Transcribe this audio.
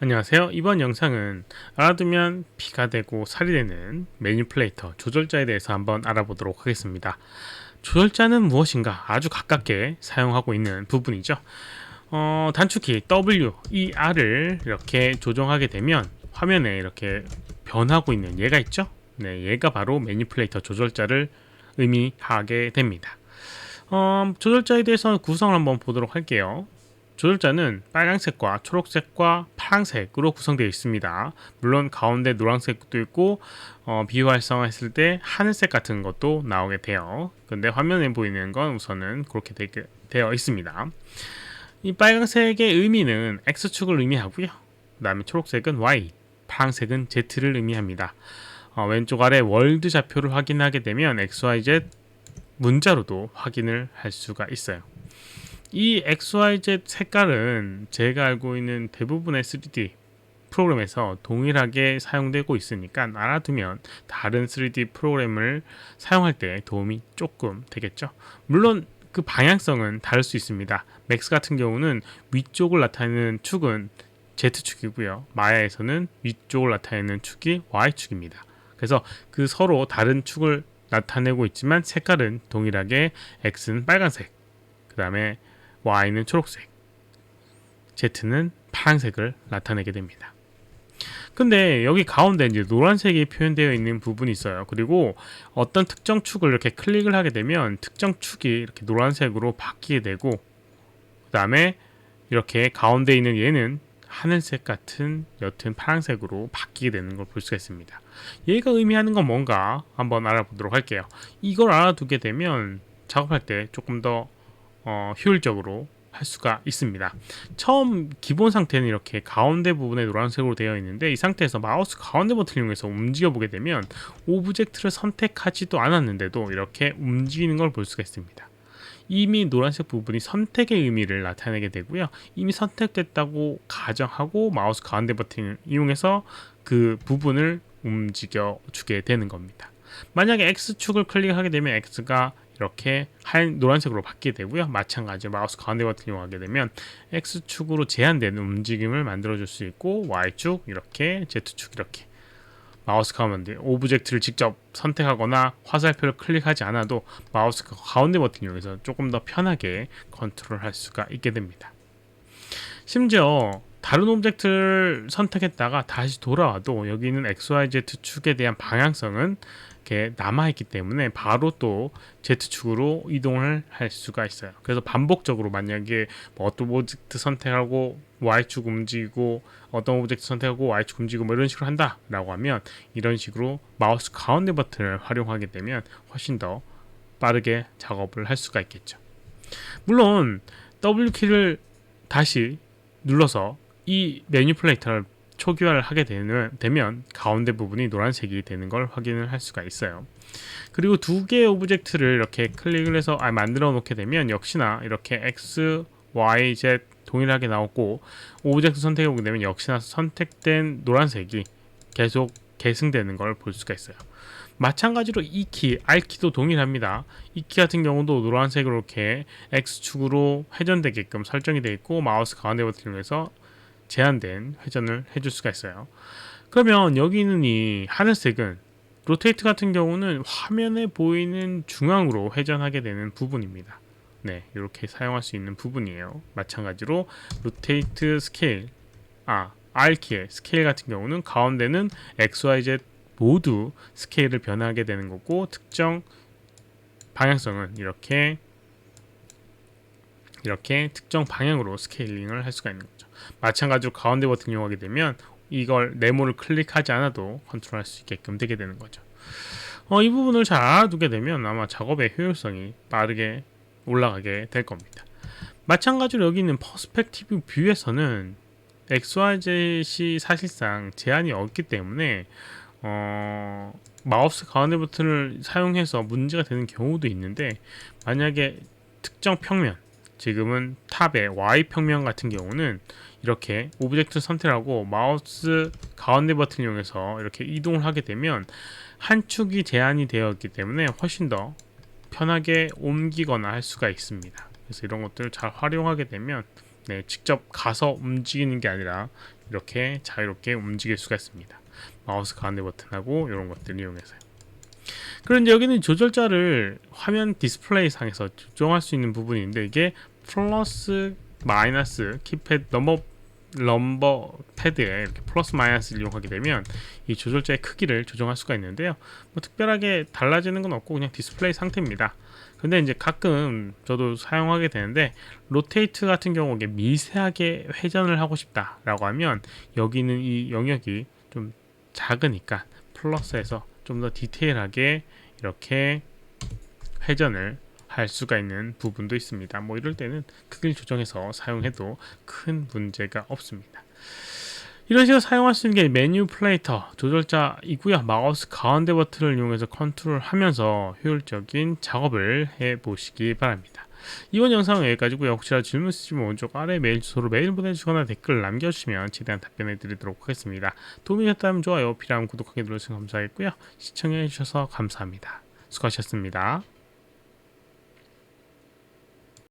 안녕하세요. 이번 영상은 알아두면 피가 되고 살이 되는 매니플레이터 조절자에 대해서 한번 알아보도록 하겠습니다. 조절자는 무엇인가 아주 가깝게 사용하고 있는 부분이죠. 어, 단축키 W, E, R을 이렇게 조정하게 되면 화면에 이렇게 변하고 있는 얘가 있죠. 네, 얘가 바로 매니플레이터 조절자를 의미하게 됩니다. 어, 조절자에 대해서 구성을 한번 보도록 할게요. 조절자는 빨간색과 초록색과 파란색으로 구성되어 있습니다. 물론 가운데 노란색도 있고 어, 비활성화했을 때 하늘색 같은 것도 나오게 돼요. 근데 화면에 보이는 건 우선은 그렇게 되, 되어 있습니다. 이 빨간색의 의미는 X축을 의미하고요. 그 다음에 초록색은 Y, 파란색은 Z를 의미합니다. 어, 왼쪽 아래 월드 좌표를 확인하게 되면 XYZ 문자로도 확인을 할 수가 있어요. 이 XYZ 색깔은 제가 알고 있는 대부분의 3D 프로그램에서 동일하게 사용되고 있으니까 알아두면 다른 3D 프로그램을 사용할 때 도움이 조금 되겠죠. 물론 그 방향성은 다를 수 있습니다. 맥스 같은 경우는 위쪽을 나타내는 축은 Z축이고요. 마야에서는 위쪽을 나타내는 축이 Y축입니다. 그래서 그 서로 다른 축을 나타내고 있지만 색깔은 동일하게 X는 빨간색, 그 다음에 Y는 초록색, Z는 파란색을 나타내게 됩니다. 근데 여기 가운데 이제 노란색이 표현되어 있는 부분이 있어요. 그리고 어떤 특정 축을 이렇게 클릭을 하게 되면 특정 축이 이렇게 노란색으로 바뀌게 되고 그 다음에 이렇게 가운데 있는 얘는 하늘색 같은 옅은 파란색으로 바뀌게 되는 걸 볼 수가 있습니다. 얘가 의미하는 건 뭔가 한번 알아보도록 할게요. 이걸 알아두게 되면 작업할 때 조금 더 어, 효율적으로 할 수가 있습니다. 처음 기본 상태는 이렇게 가운데 부분에 노란색으로 되어 있는데 이 상태에서 마우스 가운데 버튼을 이용해서 움직여 보게 되면 오브젝트를 선택하지도 않았는데도 이렇게 움직이는 걸 볼 수가 있습니다. 이미 노란색 부분이 선택의 의미를 나타내게 되고요. 이미 선택됐다고 가정하고 마우스 가운데 버튼을 이용해서 그 부분을 움직여 주게 되는 겁니다. 만약에 X축을 클릭하게 되면 X가 이렇게 하얀 노란색으로 바뀌게 되고요. 마찬가지로 마우스 가운데 버튼 이용하게 되면 X축으로 제한되는 움직임을 만들어 줄 수 있고 Y축 이렇게 Z축 이렇게 마우스 가운데 오브젝트를 직접 선택하거나 화살표를 클릭하지 않아도 마우스 가운데 버튼 이용해서 조금 더 편하게 컨트롤할 수가 있게 됩니다. 심지어 다른 오브젝트를 선택했다가 다시 돌아와도 여기 있는 XYZ 축에 대한 방향성은 이렇게 남아있기 때문에 바로 또 Z축으로 이동을 할 수가 있어요. 그래서 반복적으로 만약에 뭐 어떤 오브젝트 선택하고 Y축 움직이고 어떤 오브젝트 선택하고 Y축 움직이고 뭐 이런 식으로 한다라고 하면 이런 식으로 마우스 가운데 버튼을 활용하게 되면 훨씬 더 빠르게 작업을 할 수가 있겠죠. 물론 W키를 다시 눌러서 이 매니플레이터를 초기화를 하게 되는, 되면 가운데 부분이 노란색이 되는 걸 확인을 할 수가 있어요. 그리고 두 개의 오브젝트를 이렇게 클릭을 해서 아, 만들어 놓게 되면 역시나 이렇게 X, Y, Z 동일하게 나오고 오브젝트 선택해 보게 되면 역시나 선택된 노란색이 계속 계승되는 걸 볼 수가 있어요. 마찬가지로 이 키, R키도 동일합니다. 이 키 같은 경우도 노란색으로 이렇게 X축으로 회전되게끔 설정이 되어 있고 마우스 가운데 버튼을 통해서 제한된 회전을 해줄 수가 있어요. 그러면 여기 있는 이 하늘색은 로테이트 같은 경우는 화면에 보이는 중앙으로 회전하게 되는 부분입니다. 네, 이렇게 사용할 수 있는 부분이에요. 마찬가지로 로테이트 스케일, 아, R키의 스케일 같은 경우는 가운데는 XYZ 모두 스케일을 변하게 되는 거고 특정 방향성은 이렇게 이렇게 특정 방향으로 스케일링을 할 수가 있는 거죠. 마찬가지로 가운데 버튼 이용하게 되면 이걸 네모를 클릭하지 않아도 컨트롤할 수 있게끔 되게 되는 거죠. 어, 이 부분을 잘 알아두게 되면 아마 작업의 효율성이 빠르게 올라가게 될 겁니다. 마찬가지로 여기 있는 퍼스펙티브 뷰에서는 XYZ이 사실상 제한이 없기 때문에 어, 마우스 가운데 버튼을 사용해서 문제가 되는 경우도 있는데 만약에 특정 평면 지금은 탑의 Y 평면 같은 경우는 이렇게 오브젝트 선택하고 마우스 가운데 버튼 이용해서 이렇게 이동을 하게 되면 한 축이 제한이 되어 있기 때문에 훨씬 더 편하게 옮기거나 할 수가 있습니다. 그래서 이런 것들을 잘 활용하게 되면 네, 직접 가서 움직이는 게 아니라 이렇게 자유롭게 움직일 수가 있습니다. 마우스 가운데 버튼하고 이런 것들을 이용해서요. 그런데 여기는 조절자를 화면 디스플레이 상에서 조정할 수 있는 부분인데 이게 플러스 마이너스 키패드 넘버 넘버 패드에 이렇게 플러스 마이너스를 이용하게 되면 이 조절자의 크기를 조정할 수가 있는데요. 뭐 특별하게 달라지는 건 없고 그냥 디스플레이 상태입니다. 근데 이제 가끔 저도 사용하게 되는데 로테이트 같은 경우 이게 미세하게 회전을 하고 싶다라고 하면 여기는 이 영역이 좀 작으니까 플러스에서 좀 더 디테일하게 이렇게 회전을 할 수가 있는 부분도 있습니다. 뭐 이럴 때는 크기를 조정해서 사용해도 큰 문제가 없습니다. 이런 식으로 사용할 수 있는 게 메뉴 플레이터 조절자이고요. 마우스 가운데 버튼을 이용해서 컨트롤하면서 효율적인 작업을 해 보시기 바랍니다. 이번 영상은 여기까지고요. 혹시라도 질문 있으시면 오른쪽 아래 메일 주소로 메일 보내주시거나 댓글 남겨주시면 최대한 답변해 드리도록 하겠습니다. 도움이 됐다면 좋아요, 필요하면 구독하기 눌러주시면 감사하겠고요. 시청해 주셔서 감사합니다. 수고하셨습니다.